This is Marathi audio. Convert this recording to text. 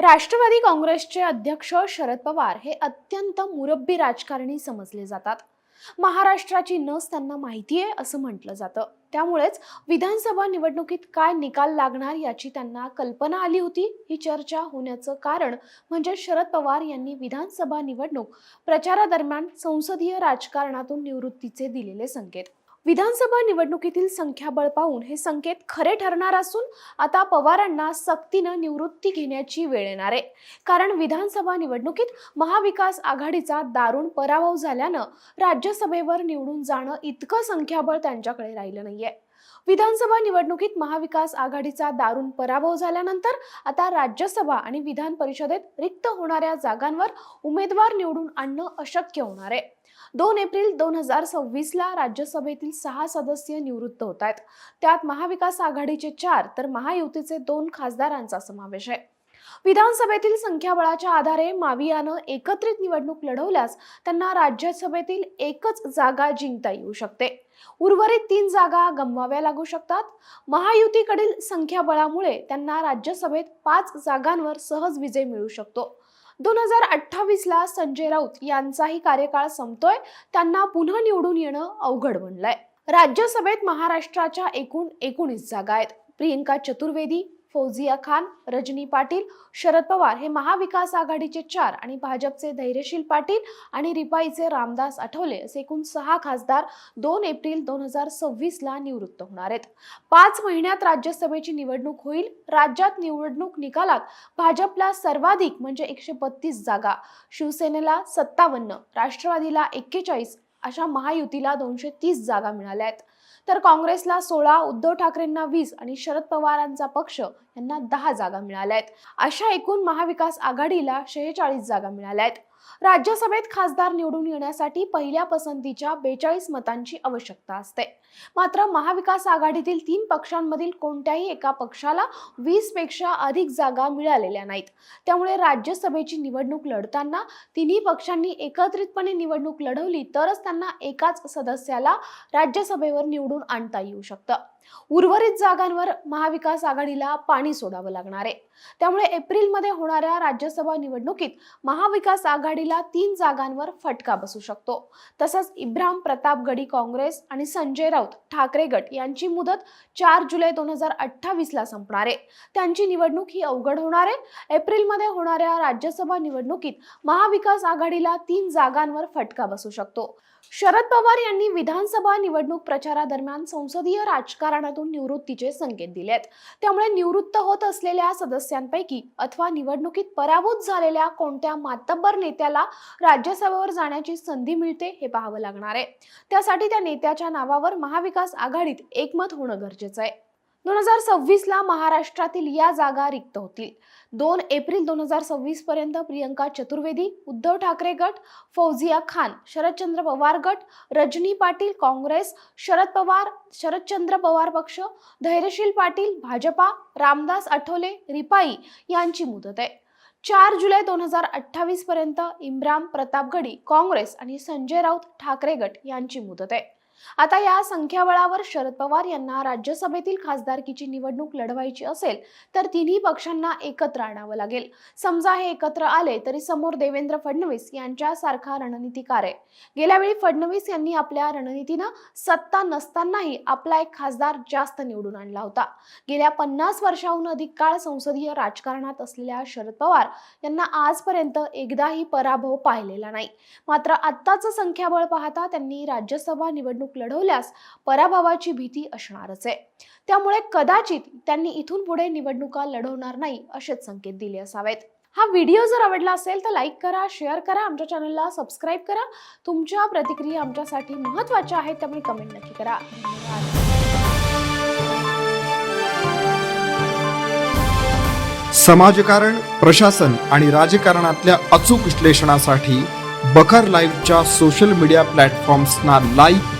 राष्ट्रवादी काँग्रेसचे अध्यक्ष शरद पवार हे अत्यंत मुरब्बी राजकारणी समजले जातात. महाराष्ट्राची नस त्यांना माहिती आहे असं म्हटलं जातं. त्यामुळेच विधानसभा निवडणुकीत काय निकाल लागणार याची त्यांना कल्पना आली होती ही चर्चा होण्याचं कारण म्हणजे शरद पवार यांनी विधानसभा निवडणूक प्रचारादरम्यान संसदीय राजकारणातून निवृत्तीचे दिलेले संकेत. विधानसभा निवडणुकीतील संख्याबळ पाहून हे संकेत खरे ठरणार असून आता पवारांना सक्तीनं निवृत्ती घेण्याची वेळ येणार आहे. कारण विधानसभा निवडणुकीत महाविकास आघाडीचा दारुण पराभव झाल्यानं राज्यसभेवर निवडून जाणं इतकं संख्याबळ त्यांच्याकडे राहिलं नाहीये. विधानसभा निवडणुकीत महाविकास आघाडीचा दारुण पराभव झाल्यानंतर आता राज्यसभा आणि विधान परिषदेत रिक्त होणाऱ्या जागांवर उमेदवार निवडून आणणं अशक्य होणार आहे. दोन एप्रिल दोन हजार सव्वीसला राज्यसभेतील सहा सदस्य निवृत्त होत आहेत. त्यात महाविकास आघाडीचे चार तर महायुतीचे दोन खासदारांचा समावेश आहे. विधानसभेतील संख्याबळाच्या आधारे मावियानं एकत्रित निवडणूक लढवल्यास त्यांना राज्यसभेतील एकच जागा जिंकता येऊ शकते. उर्वरित तीन जागा गमवाव्या लागू शकतात. महायुतीकडील संख्याबळामुळे त्यांना राज्यसभेत पाच जागांवर सहज विजय मिळू शकतो. दोन हजार अठ्ठावीसला संजय राऊत यांचाही कार्यकाळ संपतोय. त्यांना पुन्हा निवडून येणं अवघड बनलंय. राज्यसभेत महाराष्ट्राच्या एकूण एकोणीस जागा आहेत. प्रियंका चतुर्वेदी फौजिया खान रजनी पाटील शरद पवार हे महाविकास आघाडीचे चार आणि भाजपचे धैर्यशील पाटील आणि रिपाईचे रामदास आठवले असे एकूण सहा खासदार दोन एप्रिल दोन हजार सव्वीस ला निवृत्त होणार आहेत. पाच महिन्यात राज्यसभेची निवडणूक होईल. राज्यात निवडणूक निकालात भाजपला सर्वाधिक म्हणजे एकशे बत्तीस जागा शिवसेनेला सत्तावन्न राष्ट्रवादीला एक्केचाळीस अशा महायुतीला दोनशे तीस जागा मिळाल्या आहेत. तर काँग्रेसला सोळा उद्धव ठाकरेंना वीस आणि शरद पवारांचा पक्ष यांना दहा जागा मिळाल्या आहेत अशा एकूण महाविकास आघाडीला शेहेचाळीस जागा मिळाल्या आहेत राज्यसभेत खासदार निवडून येण्यासाठी पहिल्या पसंतीच्या बेचाळीस मतांची आवश्यकता असते. मात्र महाविकास आघाडीतील तीन पक्षांमधील कोणत्याही एका पक्षाला वीसपेक्षा अधिक जागा मिळालेल्या नाहीत. त्यामुळे राज्यसभेची निवडणूक लढताना तिन्ही पक्षांनी एकत्रितपणे निवडणूक लढवली तरच त्यांना एकाच सदस्याला राज्यसभेवर निवडून आणता येऊ शकतं. उर्वरित जागांवर महाविकास आघाडीला पाणी सोडावं लागणार आहे. त्यामुळे एप्रिलमध्ये होणाऱ्या राज्यसभा निवडणुकीत महाविकास आघाडीला तीन जागांवर फटका बसू शकतो. तसंच इब्राम प्रतापगडी काँग्रेस आणि संजय राऊत ठाकरे गट यांची मुदत चार जुलै दोन हजार अठ्ठावीस ला संपणार आहे. त्यांची निवडणूक ही अवघड होणार आहे. एप्रिलमध्ये होणाऱ्या राज्यसभा निवडणुकीत महाविकास आघाडीला तीन जागांवर फटका बसू शकतो. शरद पवार यांनी विधानसभा निवडणूक प्रचारादरम्यान संसदीय राजकारणातून निवृत्तीचे संकेत दिले आहेत त्यामुळे निवृत्त होत असलेल्या सदस्यांपैकी अथवा निवडणुकीत पराभूत झालेल्या कोणत्या मातब्बर नेत्याला राज्यसभेवर जाण्याची संधी मिळते हे पाहावं लागणार आहे. त्यासाठी त्या नेत्याच्या नावावर महाविकास आघाडीत एकमत होणं गरजेचं आहे. दोन हजार सव्वीसला महाराष्ट्रातील या जागा रिक्त होतील. दोन एप्रिल दोन हजार सव्वीस पर्यंत प्रियंका चतुर्वेदी उद्धव ठाकरे गट फौजिया खान शरदचंद्र पवार गट रजनी पाटील काँग्रेस शरद पवार शरदचंद्र पवार पक्ष धैर्यशील पाटील भाजपा रामदास आठवले रिपाई यांची मुदत आहे. चार जुलै दोन हजार अठ्ठावीस पर्यंत इम्राम प्रतापगडी काँग्रेस आणि संजय राऊत ठाकरे गट यांची मुदत आहे. आता या संख्याबळावर शरद पवार यांना राज्यसभेतील खासदारकीची निवडणूक लढवायची असेल तर तिन्ही पक्षांना एकत्र आणावं लागेल. समजा हे एकत्र आले तरी समोर देवेंद्र फडणवीस यांच्यासारखा रणनीतीकार आहे. गेल्या वेळी फडणवीस यांनी आपल्या रणनीतीनं सत्ता नसतानाही आपला एक खासदार जास्त निवडून आणला होता. गेल्या पन्नास वर्षाहून अधिक काळ संसदीय राजकारणात असलेल्या शरद पवार यांना आजपर्यंत एकदाही पराभव पाहिलेला नाही. मात्र आत्ताचं संख्याबळ पाहता त्यांनी राज्यसभा निवडणूक लढवल्यास पराभवाची भीती असणारच आहे. त्यामुळे कदाचित त्यांनी इथून पुढे निवडणुका लढवणार नाही असेच संकेत दिले असावेत. हा व्हिडिओ जर आवडला असेल तर लाईक करा शेअर करा आमच्या चॅनलला सबस्क्राईब करा. तुमच्या प्रतिक्रिया आमच्यासाठी महत्त्वाच्या आहेत त्यामुळे कमेंट नक्की करा. धन्यवाद. समाजकारण प्रशासन आणि राजकारणातल्या अचूक विश्लेषणासाठी बखर लाईव्हच्या सोशल मीडिया प्लॅटफॉर्म्सना लाईक